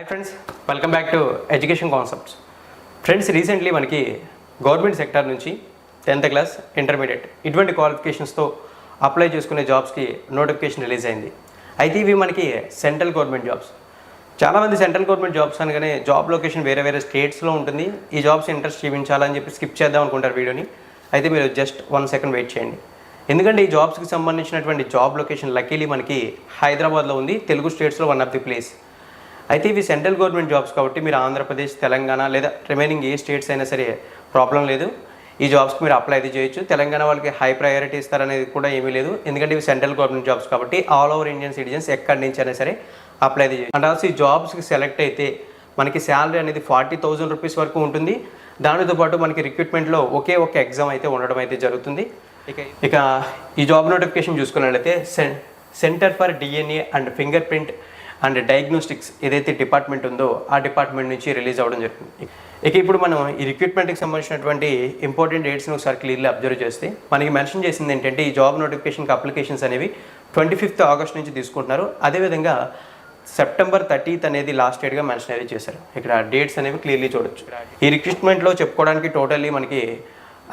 Hi friends welcome back to education concepts friends recently మనకి government sector నుంచి tenth class intermediate ఇటువంటి క్వాలిఫికేషన్స్తో apply చేసుకునే జాబ్స్కి నోటిఫికేషన్ రిలీజ్ అయింది. అయితే ఇవి మనకి సెంట్రల్ గవర్నమెంట్ జాబ్స్ చాలామంది సెంట్రల్ గవర్నమెంట్ జాబ్స్ అనగానే జాబ్ లొకేషన్ వేరే వేరే స్టేట్స్లో ఉంటుంది. ఈ జాబ్స్ ఇంట్రెస్ట్ చూపించాలని చెప్పి స్కిప్ చేద్దాం అనుకుంటారు వీడియోని. అయితే మీరు జస్ట్ వన్ సెకండ్ వెయిట్ చేయండి. ఎందుకంటే ఈ జాబ్స్కి సంబంధించినటువంటి జాబ్ లొకేషన్ లక్కీలీ మనకి హైదరాబాద్లో ఉంది. తెలుగు స్టేట్స్లో వన్ ఆఫ్ ది ప్లేస్ అయితే ఇవి సెంట్రల్ గవర్నమెంట్ జాబ్స్ కాబట్టి మీరు ఆంధ్రప్రదేశ్ తెలంగాణ లేదా రిమైనింగ్ ఏ స్టేట్స్ అయినా సరే ప్రాబ్లం లేదు. ఈ జాబ్స్కి మీరు అప్లై అయితే చేయొచ్చు. తెలంగాణ వాళ్ళకి హై ప్రయారిటీ ఇస్తారనేది కూడా ఏమీ లేదు. ఎందుకంటే ఇవి సెంట్రల్ గవర్నమెంట్ జాబ్స్ కాబట్టి ఆల్ ఓవర్ ఇండియన్ సిటిజన్స్ ఎక్కడి నుంచి అయినా సరే అప్లై అయితే చేయొచ్చు. అండ్ ఆల్సో ఈ జాబ్స్కి సెలెక్ట్ అయితే మనకి శాలరీ అనేది ఫార్టీ థౌజండ్ రూపీస్ వరకు ఉంటుంది. దానితో పాటు మనకి రిక్రూట్మెంట్లో ఒకే ఒక ఎగ్జామ్ అయితే ఉండడం అయితే జరుగుతుంది. ఇక ఇక ఈ జాబ్ నోటిఫికేషన్ చూసుకున్నట్లయితే centre for DNA and fingerprint and diagnostics ఏదైతే డిపార్ట్మెంట్ ఉందో ఆ డిపార్ట్మెంట్ నుంచి రిలీజ్ అవ్వడం జరిగింది ఇక ఇప్పుడు మనం ఈ రిక్రూట్మెంట్కి సంబంధించినటువంటి ఇంపార్టెంట్ డేట్స్ని ఒకసారి క్లియర్లీ అబ్జర్వ్ చేస్తే మనకి మెన్షన్ చేసింది ఏంటంటే ఈ జాబ్ నోటిఫికేషన్కి అప్లికేషన్స్ అనేవి ట్వంటీ ఫిఫ్త్ ఆగస్ట్ నుంచి తీసుకుంటున్నారు. అదేవిధంగా సెప్టెంబర్ థర్టీత్ అనేది లాస్ట్ డేట్గా మెన్షన్ అనేది చేశారు. ఇక్కడ డేట్స్ అనేవి క్లియర్లీ చూడొచ్చు. ఈ రిక్రూట్మెంట్లో చెప్పుకోవడానికి టోటల్లీ మనకి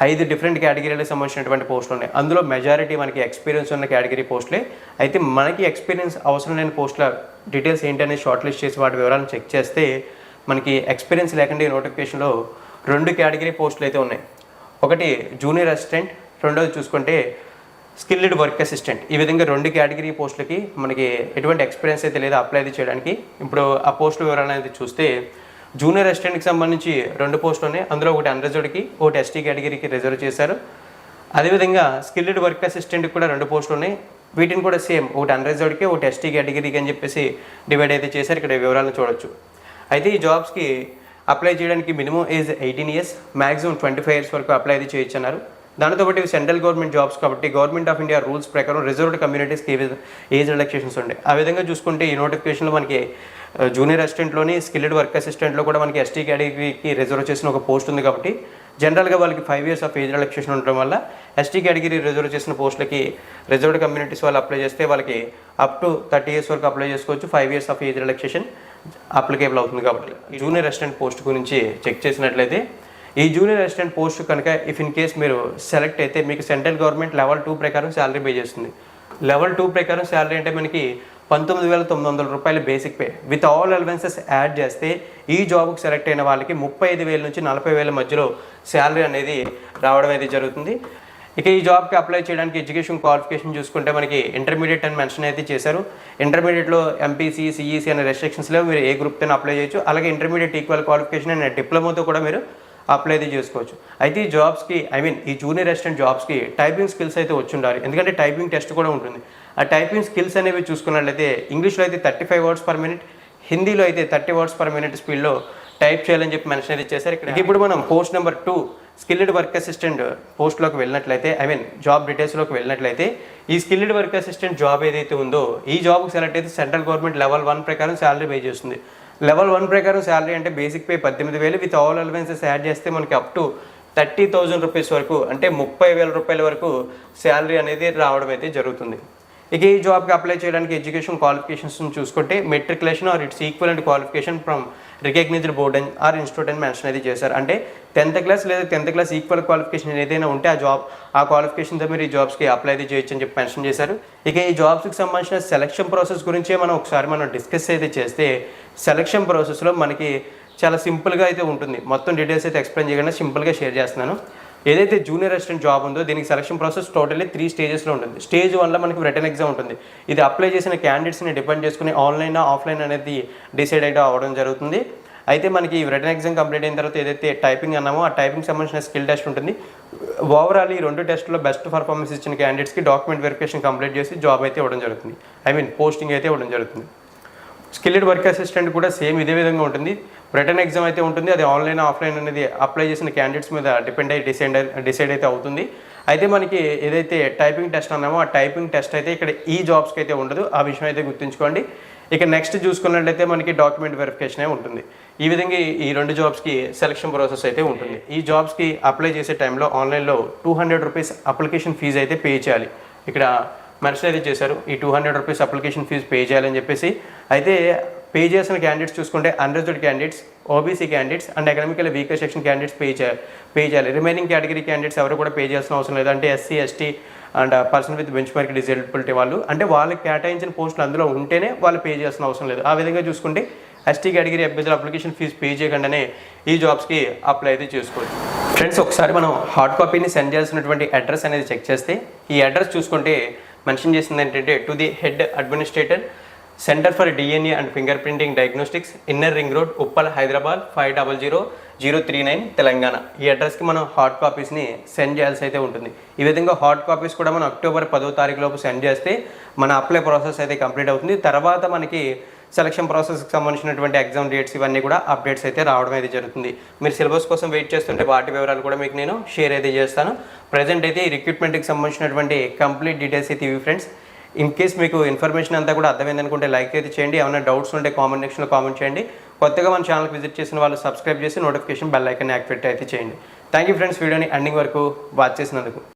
ఐదు డిఫరెంట్ కేటగిరీలకు సంబంధించినటువంటి పోస్టులు ఉన్నాయి. అందులో మెజారిటీ మనకి ఎక్స్పీరియన్స్ ఉన్న కేటగిరీ పోస్టులే అయితే మనకి ఎక్స్పీరియన్స్ అవసరం లేని పోస్టుల డీటెయిల్స్ ఏంటనేది షార్ట్ లిస్ట్ చేసి వాటి వివరాలను చెక్ చేస్తే మనకి ఎక్స్పీరియన్స్ లేకుండా ఈ నోటిఫికేషన్లో రెండు కేటగిరీ పోస్టులు అయితే ఉన్నాయి. ఒకటి జూనియర్ అసిస్టెంట్ రెండోది చూసుకుంటే స్కిల్డ్ వర్క్ అసిస్టెంట్ ఈ విధంగా రెండు కేటగిరీ పోస్టులకి మనకి ఎటువంటి ఎక్స్పీరియన్స్ అయితే లేదా అప్లై అయితే చేయడానికి. ఇప్పుడు ఆ పోస్టుల వివరాలు అనేది చూస్తే జూనియర్ అసిస్టెంట్కి సంబంధించి రెండు పోస్టులు ఉన్నాయి. అందులో ఒకటి అన్రిజర్వ్డ్కి ఒకటి ఎస్టీ కేటగిరీకి రిజర్వ్ చేశారు. అదేవిధంగా స్కిల్డ్ వర్క్ అసిస్టెంట్కి కూడా రెండు పోస్టులు ఉన్నాయి. వీటిని కూడా సేమ్ ఒకటి అన్రిజర్వ్డ్కి ఒకటి ఎస్టీ కేటగిరీకి అని చెప్పేసి డివైడ్ అయితే చేశారు. ఇక్కడ వివరాలను చూడొచ్చు. అయితే ఈ జాబ్స్కి అప్లై చేయడానికి minimum age eighteen years maximum twenty five years వరకు అప్లై అయితే చేయించన్నారు అన్నారు దానితో పాటు ఇవి సెంట్రల్ గవర్నమెంట్ జాబ్స్ కాబట్టి గవర్నమెంట్ ఆఫ్ ఇండియా రూల్స్ ప్రకారం రిజర్వ్డ్ కమ్యూనిటీస్కి ఏజ్ రిలాక్సేషన్స్ ఉన్నాయి ఆ విధంగా చూసుకుంటే ఈ నోటిఫికేషన్లో మనకి జూనియర్ అసిస్టెంట్లోని స్కిల్డ్ వర్క్ అసిస్టెంట్లో కూడా మనకి ఎస్టీ కేటగిరీకి రిజర్వ్ చేసిన ఒక పోస్ట్ ఉంది కాబట్టి జనరల్గా వాళ్ళకి five years of age relaxation ఉండడం వల్ల ఎస్టీ కేటగిరీ రిజర్వ్ చేసిన పోస్టులకి రిజర్వ్డ్ కమ్యూనిటీస్ వాళ్ళు అప్లై చేస్తే వాళ్ళకి అప్ టు థర్టీ ఇయర్స్ వరకు అప్లై చేసుకోవచ్చు. Five years of age relaxation applicable అవుతుంది కాబట్టి. జూనియర్ అసిస్టెంట్ పోస్ట్ గురించి చెక్ చేసినట్లయితే ఈ జూనియర్ అసిస్టెంట్ పోస్ట్ కనుక ఇఫ్ ఇన్ కేస్ మీరు సెలెక్ట్ అయితే మీకు సెంట్రల్ గవర్నమెంట్ లెవెల్ టూ ప్రకారం శాలరీ పే చేస్తుంది. లెవెల్ టూ ప్రకారం శాలరీ అంటే మనకి పంతొమ్మిది వేల తొమ్మిది వందల రూపాయలు basic pay with all allowances add చేస్తే ఈ జాబ్కి సెలెక్ట్ అయిన వాళ్ళకి ముప్పై ఐదు వేల నుంచి నలభై వేల మధ్యలో శాలరీ అనేది రావడం అయితే జరుగుతుంది. ఇక ఈ జాబ్కి అప్లై చేయడానికి ఎడ్యుకేషన్ క్వాలిఫికేషన్ చూసుకుంటే మనకి ఇంటర్మీడియట్ అని మెన్షన్ అయితే చేశారు. ఇంటర్మీడియట్లో ఎంపీసీ సిఈసీ అనే రెస్ట్రిక్షన్స్లో మీరు ఏ గ్రూప్తో అప్లై చేయొచ్చు. అలాగే ఇంటర్మీడియట్ ఈక్వల్ క్వాలిఫికేషన్ అనే డిప్లొమాతో కూడా మీరు అప్లై అయితే చేసుకోవచ్చు. అయితే ఈ జాబ్స్కి ఐ మీన్ ఈ జూనియర్ అసిస్టెంట్ జాబ్స్కి టైపింగ్ స్కిల్స్ అయితే వచ్చి ఉండాలి ఎందుకంటే టైపింగ్ టెస్ట్ కూడా ఉంటుంది. ఆ టైపింగ్ స్కిల్స్ అనేవి చూసుకున్నట్లయితే ఇంగ్లీష్లో అయితే thirty five words per minute హిందీలో అయితే థర్టీ వర్డ్స్ పర్ మినిట్ స్పీడ్లో టైప్ చేయాలని చెప్పి మెన్షన్ అయితే చేశారు. ఇక్కడ ఇప్పుడు మనం post number two skilled work assistant పోస్ట్లోకి వెళ్ళినట్లయితే ఐ మీన్ జాబ్ డీటెయిల్స్లోకి వెళ్ళినట్లయితే ఈ స్కిల్డ్ వర్క్ అసిస్టెంట్ జాబ్ ఏదైతే ఉందో ఈ జాబ్కి సెలెక్ట్ అయితే సెంట్రల్ గవర్నమెంట్ లెవెల్ వన్ ప్రకారం శాలరీ పే చేస్తుంది. లెవెల్ వన్ ప్రకారం శాలరీ అంటే బేసిక్ పే పద్దెనిమిది వేలు. విత్ ఆల్ అలవెన్సెస్ యాడ్ చేస్తే మనకి up to thirty thousand rupees వరకు అంటే ముప్పై వేల రూపాయల వరకు శాలరీ అనేది రావడం అయితే జరుగుతుంది. ఇక ఈ జాబ్కి అప్లై చేయడానికి ఎడ్యుకేషన్ క్వాలిఫికేషన్స్ చూసుకుంటే matriculation or its equal and qualification from recognised board and or institute అని మెన్షన్ అయితే చేశారు. అంటే టెన్త్ క్లాస్ లేదా టెన్త్ క్లాస్ ఈక్వల్ క్వాలిఫికేషన్ ఏదైనా ఉంటే ఆ జాబ్ ఆ క్వాలిఫికేషన్తో మీరు ఈ జాబ్స్కి అప్లై అయితే చేయొచ్చు అని చెప్పి మెన్షన్ చేశారు. ఇక ఈ జాబ్స్కి సంబంధించిన సెలక్షన్ ప్రాసెస్ గురించే మనం ఒకసారి మనం డిస్కస్ అయితే చేస్తే సెలక్షన్ ప్రాసెస్లో మనకి చాలా సింపుల్గా అయితే ఉంటుంది. మొత్తం డీటెయిల్స్ అయితే ఎక్స్ప్లెయిన్ చేయకుండా సింపుల్గా షేర్ చేస్తున్నాను. ఏదైతే జూనియర్ అసిస్టెంట్ జాబ్ ఉందో దీనికి సెలక్షన్ ప్రాసెస్ టోటల్లీ త్రీ స్టేజెస్లో ఉంటుంది. స్టేజ్ వన్లో మనకి రిటర్న్ ఎగ్జామ్ ఉంటుంది. ఇది అప్లై చేసిన క్యాండిడేట్స్ని డిపెండ్ చేసుకుని ఆన్లైన్ ఆఫ్లైన్ అనేది డిసైడ్ అయితే అవ్వడం జరుగుతుంది. అయితే మనకి రిటర్న్ ఎగ్జామ్ కంప్లీట్ అయిన తర్వాత ఏదైతే టైపింగ్ అన్నామో ఆ టైపింగ్ సంబంధించిన స్కిల్ టెస్ట్ ఉంటుంది. ఓవరాల్ ఈ రెండు టెస్ట్లో బెస్ట్ పర్ఫార్మెన్స్ ఇచ్చిన క్యాండిడేట్స్కి డాక్యుమెంట్ వెరిఫికేషన్ కంప్లీట్ చేసి జాబ్ అయితే ఇవ్వడం జరుగుతుంది. ఐ మీన్ పోస్టింగ్ అయితే ఇవ్వడం జరుగుతుంది. స్కిల్డ్ వర్క్ అసిస్టెంట్ కూడా సేమ్ ఇదే విధంగా ఉంటుంది. రిటర్న్ ఎగ్జామ్ అయితే ఉంటుంది. అది ఆన్లైన్ ఆఫ్లైన్ అనేది అప్లై చేసిన క్యాండిడేట్స్ మీద డిపెండ్ అయ్యి డిసైడ్ డిసైడ్ అయితే అవుతుంది. అయితే మనకి ఏదైతే టైపింగ్ టెస్ట్ అన్నామో ఆ టైపింగ్ టెస్ట్ అయితే ఇక్కడ ఈ జాబ్స్కి అయితే ఉండదు. ఆ విషయం అయితే గుర్తుంచుకోండి. ఇక నెక్స్ట్ చూసుకున్నట్లయితే మనకి డాక్యుమెంట్ వెరిఫికేషన్ ఉంటుంది. ఈ విధంగా ఈ- ఈ రెండు జాబ్స్కి సెలక్షన్ ప్రాసెస్ అయితే ఉంటుంది. ఈ జాబ్స్కి అప్లై చేసే టైంలో ఆన్లైన్లో two hundred rupees application fee అయితే పే చేయాలి. ఇక్కడ మెన్షన్ అయితే చేశారు. ఈ two hundred rupees application fee pay చేయాలని చెప్పేసి. అయితే పే చేసిన క్యాండిడేట్స్ చూసుకుంటే unreserved candidates OBC candidates and economical weaker section candidates pay చేయాలి పే చేయాలి. రిమైనింగ్ కేటగిరీ క్యాండిడేట్స్ ఎవరు కూడా పే చేయాల్సిన అవసరం లేదు. అంటే SC ST and person with benchmark disability వాళ్ళు. అంటే వాళ్ళకి కేటాయించిన పోస్టులు అందులో ఉంటేనే వాళ్ళు పే చేయాల్సిన అవసరం లేదు. ఆ విధంగా చూసుకుంటే ఎస్టీ కేటగిరీ అభ్యర్థుల అప్లికేషన్ ఫీజు పే చేయకుండానే ఈ జాబ్స్కి అప్లై అయితే చేసుకోవచ్చు. ఫ్రెండ్స్ ఒకసారి మనం హార్డ్ కాపీని సెండ్ చేయాల్సినటువంటి అడ్రస్ అనేది చెక్ చేస్తే ఈ అడ్రస్ చూసుకుంటే మెన్షన్ చేసింది ఏంటంటే to the head administrator centre for DNA and fingerprinting diagnostics inner ring road Uppal Hyderabad five double zero zero three nine Telangana. ఈ అడ్రస్కి మనం హార్డ్ కాపీస్ని సెండ్ చేయాల్సి అయితే ఉంటుంది. ఈ విధంగా హార్డ్ కాపీస్ కూడా మనం అక్టోబర్ పదో తారీఖు లోపు సెండ్ చేస్తే మన అప్లై ప్రాసెస్ అయితే కంప్లీట్ అవుతుంది. తర్వాత మనకి సెలక్షన్ ప్రాసెస్కి సంబంధించినటువంటి ఎగ్జామ్ డేట్స్ ఇవన్నీ కూడా అప్డేట్స్ అయితే రావడం అయితే జరుగుతుంది. మీరు సిలబస్ కోసం వెయిట్ చేస్తుంటే వాటి వివరాలు కూడా మీకు నేను షేర్ అయితే చేస్తాను. ప్రజెంట్ అయితే ఈ రిక్రూట్మెంట్కి సంబంధించినటువంటి కంప్లీట్ డీటెయిల్స్ అయితే ఇవి ఫ్రెండ్స్ ఇన్ కేస్ మీకు ఇన్ఫర్మేషన్ అంతా కూడా అర్థమైంది అనుకుంటే లైక్ అయితే చేయండి. ఏమైనా డౌట్స్ ఉంటే కామెంట్ సెక్షన్లో కామెంట్ చేయండి. కొత్తగా మన ఛానల్కి విజిట్ చేసిన వాళ్ళు సబ్స్క్రైబ్ చేసి నోటిఫికేషన్ బెల్ ఐకన్ యాక్టివేట్ అయితే చేయండి. థ్యాంక్ యూ ఫ్రెండ్స్ వీడియోని ఎండింగ్ వరకు వాచ్ చేసినందుకు.